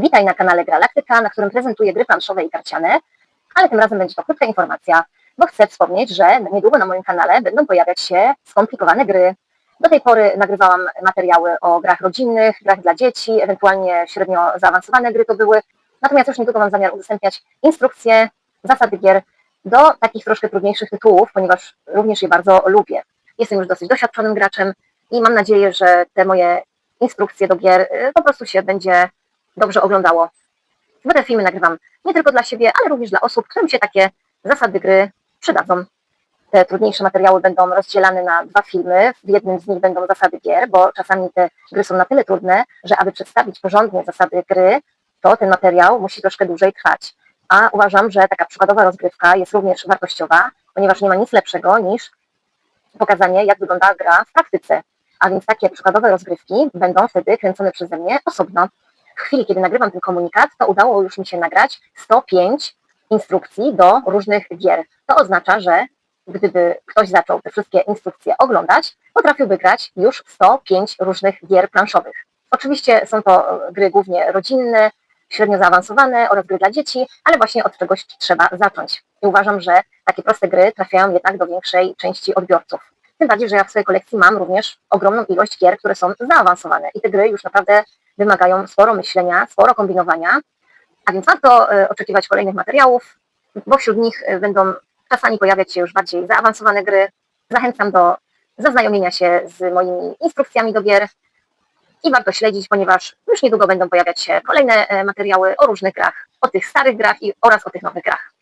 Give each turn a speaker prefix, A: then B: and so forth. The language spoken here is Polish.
A: Witaj na kanale Galaktyka, na którym prezentuję gry planszowe i karciane, ale tym razem będzie to krótka informacja, bo chcę wspomnieć, że niedługo na moim kanale będą pojawiać się skomplikowane gry. Do tej pory nagrywałam materiały o grach rodzinnych, grach dla dzieci, ewentualnie średnio zaawansowane gry to były, natomiast już niedługo mam zamiar udostępniać instrukcje, zasady gier do takich troszkę trudniejszych tytułów, ponieważ również je bardzo lubię. Jestem już dosyć doświadczonym graczem i mam nadzieję, że te moje instrukcje do gier y, po prostu się będzie dobrze oglądało. Bo te filmy nagrywam nie tylko dla siebie, ale również dla osób, którym się takie zasady gry przydadzą. Te trudniejsze materiały będą rozdzielane na dwa filmy. W jednym z nich będą zasady gier, bo czasami te gry są na tyle trudne, że aby przedstawić porządnie zasady gry, to ten materiał musi troszkę dłużej trwać. A uważam, że taka przykładowa rozgrywka jest również wartościowa, ponieważ nie ma nic lepszego niż pokazanie, jak wygląda gra w praktyce. A więc takie przykładowe rozgrywki będą wtedy kręcone przeze mnie osobno. W chwili, kiedy nagrywam ten komunikat, to udało już mi się nagrać 105 instrukcji do różnych gier. To oznacza, że gdyby ktoś zaczął te wszystkie instrukcje oglądać, potrafiłby grać już w 105 różnych gier planszowych. Oczywiście są to e, gry głównie rodzinne, średnio zaawansowane oraz gry dla dzieci, ale właśnie od czegoś trzeba zacząć. I uważam, że takie proste gry trafiają jednak do większej części odbiorców. Tym bardziej, że ja w swojej kolekcji mam również ogromną ilość gier, które są zaawansowane i te gry już naprawdę wymagają sporo myślenia, sporo kombinowania, a więc warto e, oczekiwać kolejnych materiałów, bo wśród nich e, będą czasami pojawiać się już bardziej zaawansowane gry. Zachęcam do zaznajomienia się z moimi instrukcjami do gier i warto śledzić, ponieważ już niedługo będą pojawiać się kolejne e, materiały o różnych grach, o tych starych grach i oraz o tych nowych grach.